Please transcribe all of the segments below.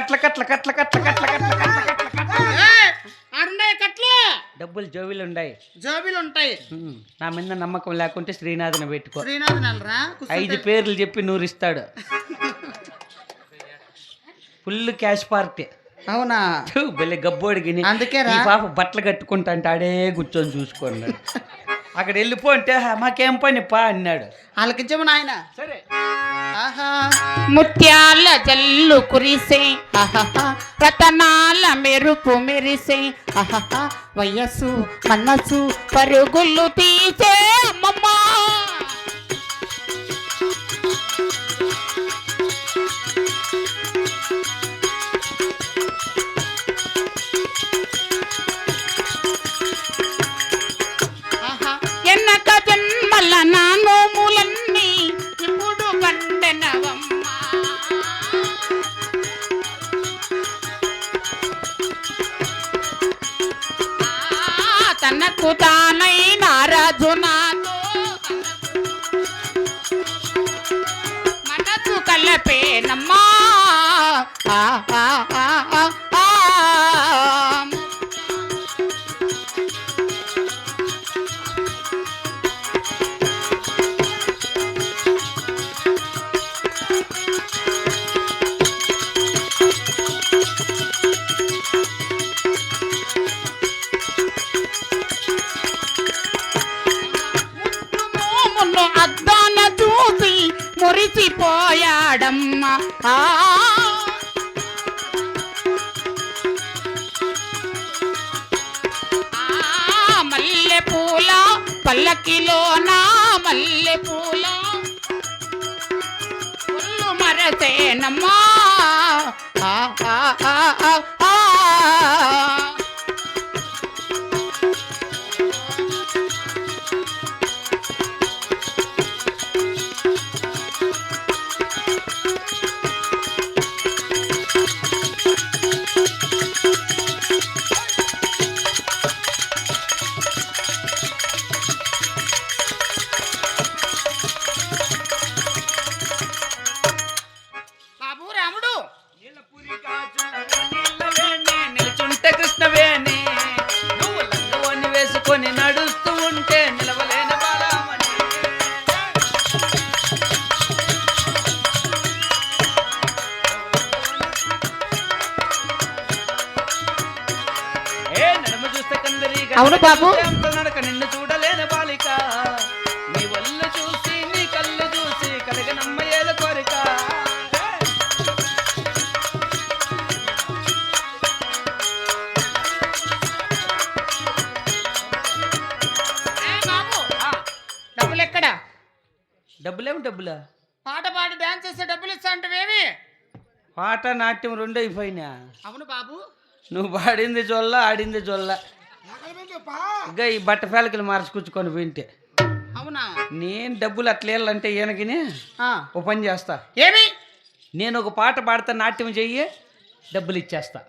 కట్ల కట్ల కట్ల కట్ల కట్ల కట్ల కట్ల కట్ల కట్ల ఆడుండాయి కట్లు. డబ్బులు జోబీలు ఉన్నాయి జోబీలు ఉంటాయి. నా మీద నమ్మకం లేకుంటే శ్రీనాథ్ని పెట్టుకో. శ్రీనాథ్ ఐదు పేర్లు చెప్పి నూరిస్తాడు. Full cash party. అవునా? భలే గబ్బోడికి అందుకేరా? ఈ పాప బట్టలు కట్టుకుంటా అంటే ఆడే కూర్చొని చూసుకున్నాడు అక్కడ వెళ్ళిపో అంటే "హా, మాకేం పని పా అన్నాడు. ఆలకించము నాయన? సరే. ముత్యాల జల్లు కురిసే. రతనాల మెరుపు మెరిసే. వయస్సు మనసు పరుగులు తీసే అమ్మమ్మ. తనకు తానైన నారాజు నాతో మనసు కలపేనమ్మా నన్ను అద్దాన చూసి మురిసిపోయాడమ్మ. మల్లె పూల పల్లకిలో నా మల్లె పూల. మరసేనమ్మా. అవును బాబు. నడక నిన్ను చూడలేని బాలిక. నీ వల్లు చూసి నీ కళ్ళు చూసి కలగ నమ్మయేల కోరిక. ఏయ్ బాబు డబ్బులు ఎక్కడ డబ్బులేమి డబ్బులా? పాట పాడి డాన్స్ చేస్తే డబ్బులు ఇస్తా అంటవేమి పాట నాట్యం రెండు అయిపోయినా అవును బాబు. నువ్వు పాడింది జొల్ల ఆడింది జొల్ల. ఇంకా ఈ బట్ట పేలకలు మార్చుకుచ్చుకొని వింటే. అవునా? నేను డబ్బులు అట్లా వెళ్ళాలంటే ఈయనకిని ఆ. ఓ పని చేస్తా. ఏమి? నేను ఒక పాట పాడతా నాట్యం చెయ్యి డబ్బులు ఇచ్చేస్తా.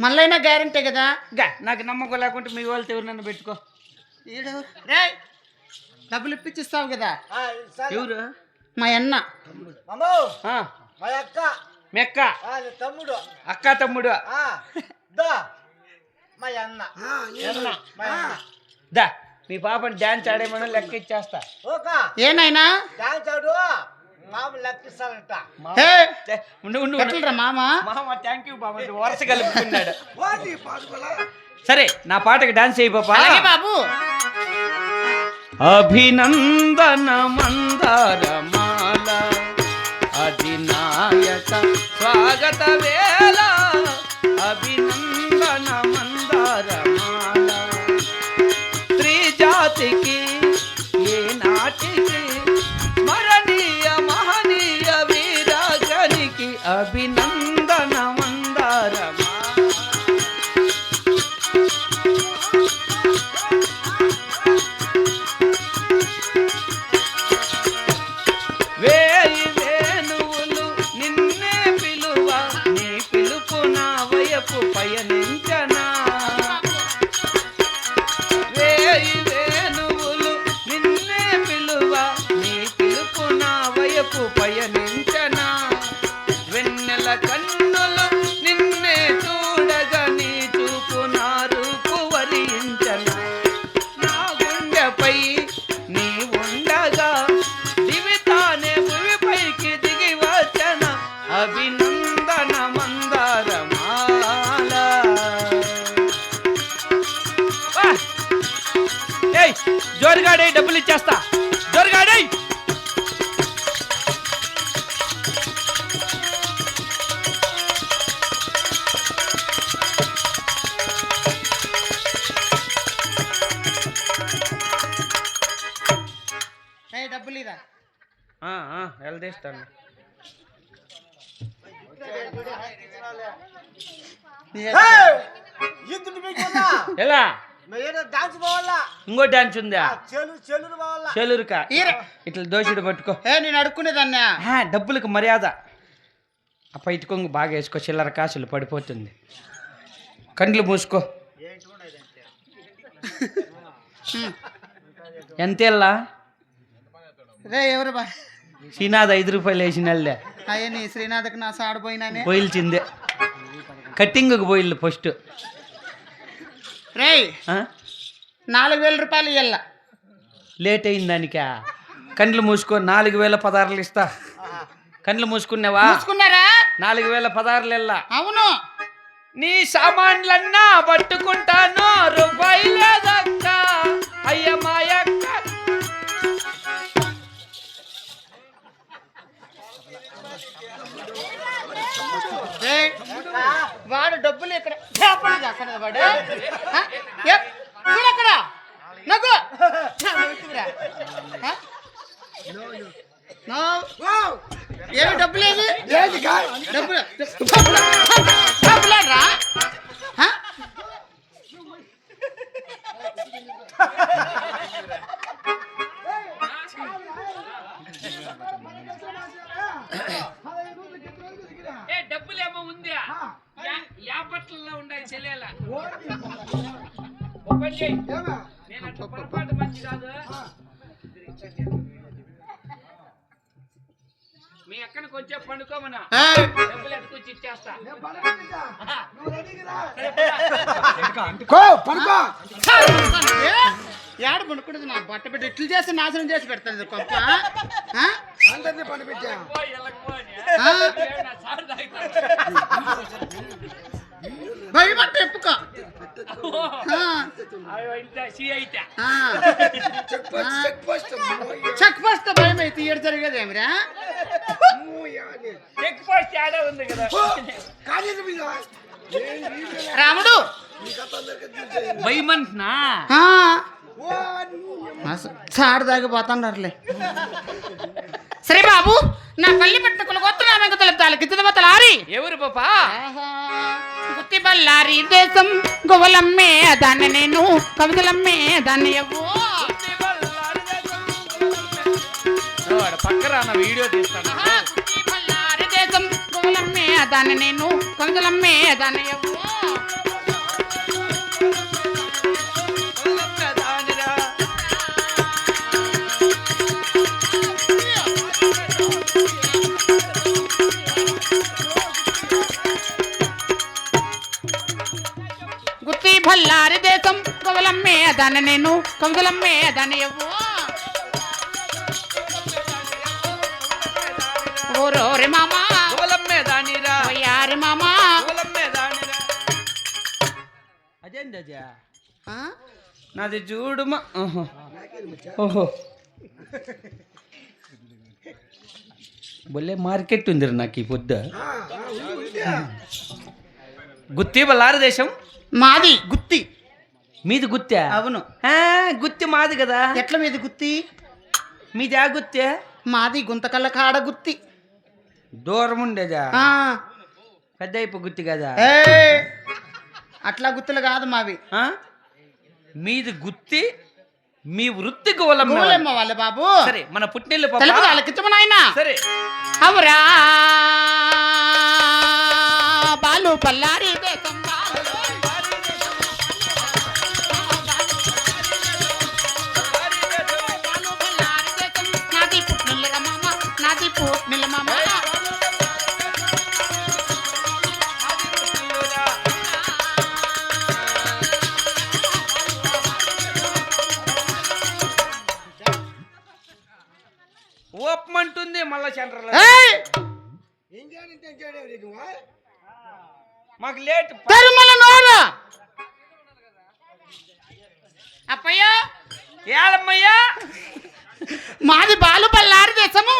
మళ్ళైనా గ్యారంటీ కదా? ఇంకా నాకు నమ్మకం లేకుంటే మీ వాళ్ళతో ఎవరినన్ను పెట్టుకో. ఈడు రే డబ్బులు ఇప్పించిస్తావు కదా? ఎవరు? మా అన్న. ఆ, మా అక్క. మెక్క తమ్ముడు. అక్క తమ్ముడు. ఆ, దా. మా అన్న మా అన్న దా మీ పాపని డ్యాన్స్ ఆడేమన్నా లెక్క ఇచ్చేస్తా. ఓక. ఏనాయనా? డాన్స్ ఆడు మామ. ఎట్లరా మామ. మామ? థ్యాంక్ యూ బాబా. వరుస కలుపుకున్నాడు. సరే నా పాటకి డాన్స్ చేయి పాపా. బాబు. అభినందన మందారమాల అధినాయక స్వాగత వేళ అభినందన Thank you. మెడలోన మందారమాల! ఏయ్ జోరుగాడే డబ్బులు ఇచ్చేస్తా. జోరుగాడే డబ్బులు ఇరా వెళ్దేస్తాను ఏయ్! ఇందుకు మీకు ఉందా? ఎలా? మీరు డాన్స్ పోవాలా? ఇంకో డాన్స్ ఉందా? చెలురుక. ఇట్లా దోషుడు పట్టుకో. ఏ నేను అడుక్కునేదాన్నా? డబ్బులకు మర్యాద. ఆ పైటి కొంగు బాగా వేసుకో చిల్లర కాసులు పడిపోతుంది. కండ్లు మూసుకో. రే ఎవరు బా శ్రీనాథ్ ఐదు రూపాయలు వేసిన వాళ్ళే అయ్యని శ్రీనాథ్కి నా సాడిపోయినానే పోయిల్చిందే. కట్టింగ్కి పోయిల్లు ఫస్ట్. రే నాలుగు వేల రూపాయలు ఇయ్యాల లేట్ అయింది దానికా. కండ్లు మూసుకో నాలుగు వేల పదార్లు ఇస్తా. కండ్లు మూసుకున్నావా? నాలుగు వేల పదార్లు వెళ్ళా అవును. నీ సామాన్లన్నా పట్టుకుంటాను రూపాయలేదక్క అయ్య మాయక్క. రే వాడు డబ్బులు ఇక్కడ అక్కడ వాడు ఆ? ఏ, చూడు అక్కడ నవ్వు నవ్వుతురా. ఆ? నవ్వు. ఏమి డబ్బు లేదు డబ్బులు డబ్బులేరా ఏ డబ్బులేమో ఉంది యాపట్లలో ఉండాలి చెల్లెల. నేను అట్లా పొరపాటు మంచి కాదు. మీ అక్కడికి వచ్చే పండుకోమన్నా. డబ్బులు ఎట్టుకొచ్చి ఇచ్చేస్తా. ఏడు పడుకుంటుంది నా బట్ట పెట్టి ఇట్లు చేసి నాశనం చేసి పెడతాను గొప్ప ఆ? పో, ఇళ్ళకి పో అని. ఆ? ఏ, నా సారు తాగుతాడు. భయపట్టు ఎప్పుకో ఆ, అయ్యో, ఇంత సీ అయితే ఆ. చెక్ పోస్ట్ భయం అయితే ఏడు జరిగేది ఏమిరా చెక్ పోస్ట్ ఆడే ఉంది కదా రాముడు భయమంటున్నా ఆ. అసలు చాడు దాగిపోతాండారులే సరే బాబు నా పల్లి పట్టుకులు కొత్త నా వెంకతల తాలకి తిరుమతలారి ఎవరు పాపా గుత్తి బల్లారి దేశం గొవ్వలమ్మే దాన్ని నేను కవితలమ్మే దాన్ని ఎవ్వో. వాడు పక్కన నా వీడియో తీస్తాను. గుత్తి బల్లారి దేశం గొవ్వలమ్మే దాన్ని నేను కవితలమ్మే దాన్ని ఎవ్వో. గుత్తి బల్లారి దేశం. గొవ్వలమ్మే దాన్ని నేను కవితలమ్మే దాన్ని ఎవ్వో. ఓరోరి మామా గోలమ్మే దానిరా ఓయారి మామా. గోలమ్మే దానిరా అదేంది అదే ఆ? నాది చూడుమా ఓహో. బొల్లే మార్కెట్ ఉంది నాకు ఈ పొద్దు గుత్తి బల్లారు దేశం. మాది. గుత్తి. మీది గుత్తా? అవును. ఆ, గుత్తి మాది కదా. ఎట్ల మీది గుత్తి? మీది ఆ గుత్తే? మాది గుంతకల్ల కాడ గుత్తి. దూరం ఉండేదా ఆ, పెద్ద అయిపో గుత్తి కదా. ఏ, అట్లా గుత్తులు కాదు మావి. ఆ? మీది గుత్తి మీ వృత్తి గోలమ్మ గోలెమ్మ వాళ్ళ బాబు. సరే మన వాళ్ళకిచ్చమ నాయన సరే. అవురా. బాలు పల్లారి దేశం ఓపమంటుంది మళ్ళా సెంటర్ ఏయ్! మాకు లేట్. తిరుమల నోరు! అప్పయ్యా ఏలమ్మయ్యా మాది బాలు బల్లారి దేశము